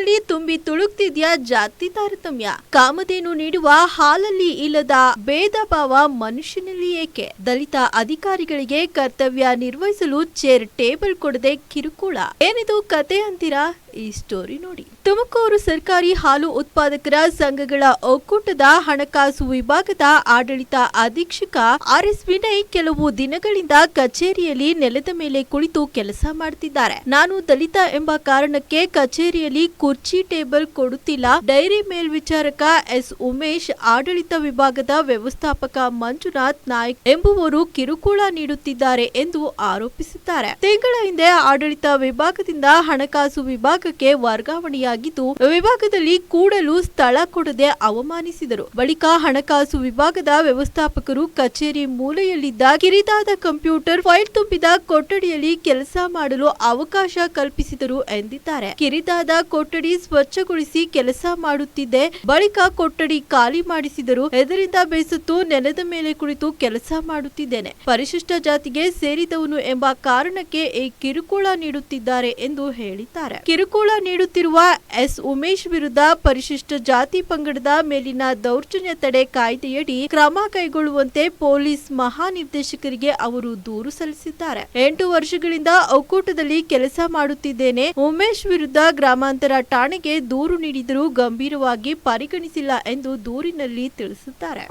ನಿನ್ನಲ್ಲಿ ತುಂಬಿ ತುಳುಕ್ತಿದ್ಯಾ ಜಾತಿ ತಾರತಮ್ಯ? ಕಾಮಧೇನು ನೀಡುವ ಹಾಲಲ್ಲಿ ಇಲ್ಲದ ಭೇದ ಭಾವ ಮನುಷ್ಯನಲ್ಲಿ ಏಕೆ? ದಲಿತ ಅಧಿಕಾರಿಗಳಿಗೆ ಕರ್ತವ್ಯ ನಿರ್ವಹಿಸಲು ಚೇರ್ ಟೇಬಲ್ ಕೊಡದೆ ಕಿರುಕುಳ. ಏನಿದು ಕತೆ ಅಂತೀರಾ? ಈ ಸ್ಟೋರಿ ನೋಡಿ. ತುಮಕೂರು ಸರ್ಕಾರಿ ಹಾಲು ಉತ್ಪಾದಕರ ಸಂಘಗಳ ಒಕ್ಕೂಟದ ಹಣಕಾಸು ವಿಭಾಗದ ಆಡಳಿತ ಅಧೀಕ್ಷಕ ಆರ್ ಎಸ್ ವಿನಯ್ ಕೆಲವು ದಿನಗಳಿಂದ ಕಚೇರಿಯಲ್ಲಿ ನೆಲದ ಮೇಲೆ ಕುಳಿತು ಕೆಲಸ ಮಾಡುತ್ತಿದ್ದಾರೆ ನಾನು ದಲಿತ ಎಂಬ ಕಾರಣಕ್ಕೆ ಕಚೇರಿಯಲ್ಲಿ ಕುರ್ಚಿ ಟೇಬಲ್ ಕೊಡುತ್ತಿಲ್ಲ. ಡೈರಿ ಮೇಲ್ವಿಚಾರಕ ಎಸ್ ಉಮೇಶ್, ಆಡಳಿತ ವಿಭಾಗದ ವ್ಯವಸ್ಥಾಪಕ ಮಂಜುನಾಥ್ ನಾಯ್ಕ್ ಎಂಬುವರು ಕಿರುಕುಳ ನೀಡುತ್ತಿದ್ದಾರೆ ಎಂದು ಆರೋಪಿಸಿದ್ದಾರೆ. ತಿಂಗಳ ಹಿಂದೆ ಆಡಳಿತ ವಿಭಾಗದಿಂದ ಹಣಕಾಸು ವಿಭಾಗಕ್ಕೆ ವರ್ಗಾವಣೆಯಾಗಿದ್ದು, ವಿಭಾಗದಲ್ಲಿ ಕೂಡಲು ಸ್ಥಳ ಕೊಡದೆ ಅವಮಾನಿಸಿದರು. ಬಳಿಕ ಹಣಕಾಸು ವಿಭಾಗದ ವ್ಯವಸ್ಥಾಪಕರು ಕಚೇರಿ ಮೂಲೆಯಲ್ಲಿದ್ದ ಕಿರಿದಾದ ಕಂಪ್ಯೂಟರ್ ಫೈಲ್ ತುಂಬಿದ ಕೊಠಡಿಯಲ್ಲಿ ಕೆಲಸ ಮಾಡಲು ಅವಕಾಶ ಕಲ್ಪಿಸಿದರು ಎಂದಿದ್ದಾರೆ. ಕಿರಿದಾದ ಕೊಠಡಿ ಸ್ವಚ್ಛಗೊಳಿಸಿ ಕೆಲಸ ಮಾಡುತ್ತಿದ್ದೆ. ಬಳಿಕ ಕೊಠಡಿ ಖಾಲಿ ಮಾಡಿಸಿದರು. ಇದರಿಂದ ಬೇಸತ್ತು ನೆಲದ ಮೇಲೆ ಕುಳಿತು ಕೆಲಸ ಮಾಡುತ್ತಿದ್ದೇನೆ. ಪರಿಶಿಷ್ಟ ಜಾತಿಗೆ ಸೇರಿದವನು ಎಂಬ ಕಾರಣಕ್ಕೆ ಈ ಕಿರುಕುಳ ನೀಡುತ್ತಿದ್ದಾರೆ ಎಂದು ಹೇಳಿದ್ದಾರೆ. ನೀಡುತ್ತಿರುವ ಎಸ್. ಉಮೇಶ್ ವಿರುದ್ಧ ಪರಿಶಿಷ್ಟ ಜಾತಿ ಪಂಗಡದ ಮೇಲಿನ ದೌರ್ಜನ್ಯ ತಡೆ ಕಾಯ್ದೆಯಡಿ ಕ್ರಮ ಕೈಗೊಳ್ಳುವಂತೆ ಪೊಲೀಸ್ ಮಹಾನಿರ್ದೇಶಕರಿಗೆ ಅವರು ದೂರು ಸಲ್ಲಿಸಿದ್ದಾರೆ. ಎಂಟು ವರ್ಷಗಳಿಂದ ಒಕ್ಕೂಟದಲ್ಲಿ ಕೆಲಸ ಮಾಡುತ್ತಿದ್ದೇನೆ. ಉಮೇಶ್ ವಿರುದ್ಧ ಗ್ರಾಮಾಂತರ ಠಾಣೆಗೆ ದೂರು ನೀಡಿದರೂ ಗಂಭೀರವಾಗಿ ಪರಿಗಣಿಸಿಲ್ಲ ಎಂದು ದೂರಿನಲ್ಲಿ ತಿಳಿಸುತ್ತಾರೆ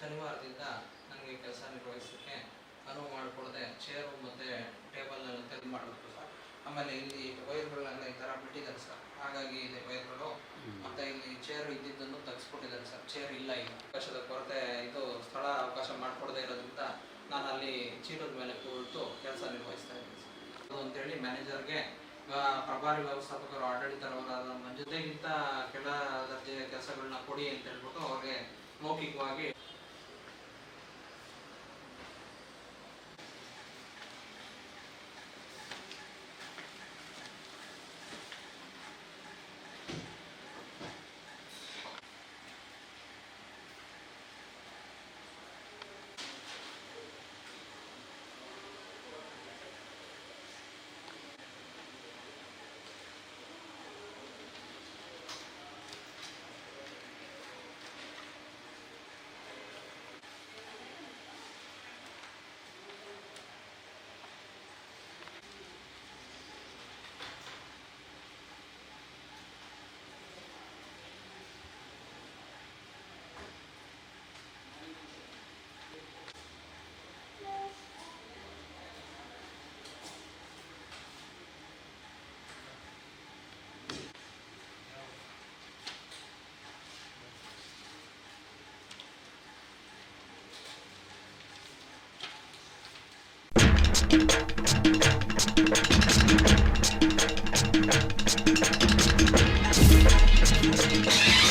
ಶನಿವಾರದಿಂದ ನನಗೆ ಕೆಲಸ ನಿರ್ವಹಿಸೋಕ್ಕೆ ಅನುವು ಮಾಡಿಕೊಡದೆ ಚೇರು ಮತ್ತು ಟೇಬಲ್ನೆಲ್ಲ ತೆಗೆದು ಮಾಡಬೇಕು ಸರ್. ಆಮೇಲೆ ಇಲ್ಲಿ ವೈರ್ಗಳನ್ನೆಲ್ಲ ಈ ಥರ ಬಿಟ್ಟಿದ್ದಾರೆ ಸರ್. ಹಾಗಾಗಿ ಇದೆ ವೈರ್ಗಳು ಮತ್ತು ಇಲ್ಲಿ ಚೇರ್ ಇದ್ದಿದ್ದನ್ನು ತೆಗೆಸ್ಕೊಟ್ಟಿದ್ದಾರೆ ಸರ್. ಚೇರ್ ಇಲ್ಲ ಈಗ. ಅವಕಾಶದ ಕೊರತೆ ಇದು ಸ್ಥಳ ಅವಕಾಶ ಮಾಡಿಕೊಡದೆ ಇರೋದ್ರಿಂದ ನಾನು ಅಲ್ಲಿ ಚೀಲದ ಮೇಲೆ ಕುಳಿತು ಕೆಲಸ ನಿರ್ವಹಿಸ್ತಾ ಇದ್ದೀನಿ ಸರ್. ಅದು ಅಂತೇಳಿ ಮ್ಯಾನೇಜರ್ಗೆ ಪ್ರಭಾರಿ ವ್ಯವಸ್ಥಾಪಕರು ಆಡಳಿತರವರಾದ ಮಂಜುತೆಗಿಂತ ಕೆಲ ದರ್ಜೆಯ ಕೆಲಸಗಳನ್ನ ಕೊಡಿ ಅಂತ ಹೇಳ್ಬಿಟ್ಟು ಅವ್ರಿಗೆ ಮೌಖಿಕವಾಗಿ Thank you.